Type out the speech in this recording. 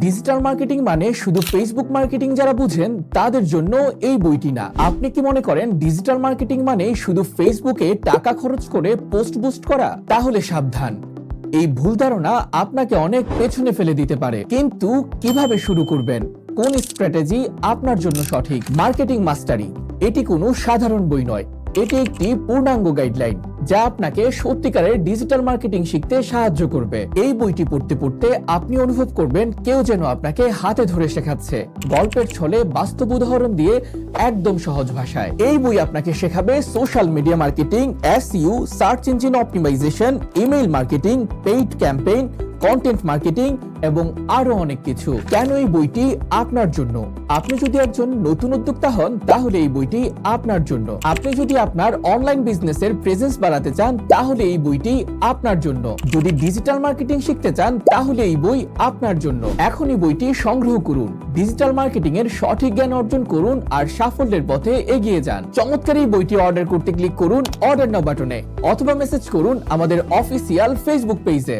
Digital marketing মানে শুধু Facebook marketing যারা বুঝেন, তাদের জন্য এই বইটি না। আপনি কি মনে করেন ডিজিটাল মার্কেটিং মানে শুধু ফেসবুকে টাকা খরচ করে পোস্ট বুস্ট করা? তাহলে সাবধান। এই ভুল ধারণা আপনাকে অনেক পেছনে ফেলে দিতে পারে। কিন্তু কীভাবে শুরু করবেন? কোন স্ট্র্যাটেজি আপনার জন্য সঠিক? মার্কেটিং মাস্টারি এটি কোনো সাধারণ বই নয়। এটি একটি পূর্ণাঙ্গ গাইডলাইন যা আপনাকে সত্যিকারের ডিজিটাল মার্কেটিং শিখতে সাহায্য করবে। এই বইটি পড়তে পড়তে আপনি অনুভব করবেন কেউ যেন আপনাকে হাতে ধরে শেখাচ্ছে। গল্পের ছলে বাস্তব উদাহরণ দিয়ে একদম সহজ ভাষায়। এই বই আপনাকে শেখাবে social media marketing SEO search engine optimisation email marketing paid campaign content marketing এবং আরও অনেক কিছু। কেন এই বইটি আপনার জন্য? আপনি যদি একজন নতুন উদ্যোক্তা হন, তাহলে এই বইটি আপনার জন্য। আপনি যদি আপনার অনলাইন বিজনেসের প্রেজেন্স বাড়াতে চান, তাহলে এই বইটি আপনার জন্য। যদি ডিজিটাল মার্কেটিং শিখতে চান, তাহলে এই বই আপনার জন্য। এখনই বইটি সংগ্রহ করুন। ডিজিটাল মার্কেটিং এর সঠিক জ্ঞান অর্জন করুন আর সাফল্যের পথে এগিয়ে যান। চমৎকার এই বইটি অর্ডার করতে ক্লিক করুন অর্ডার নাও বাটনে অথবা মেসেজ করুন আমাদের অফিসিয়াল ফেসবুক পেজে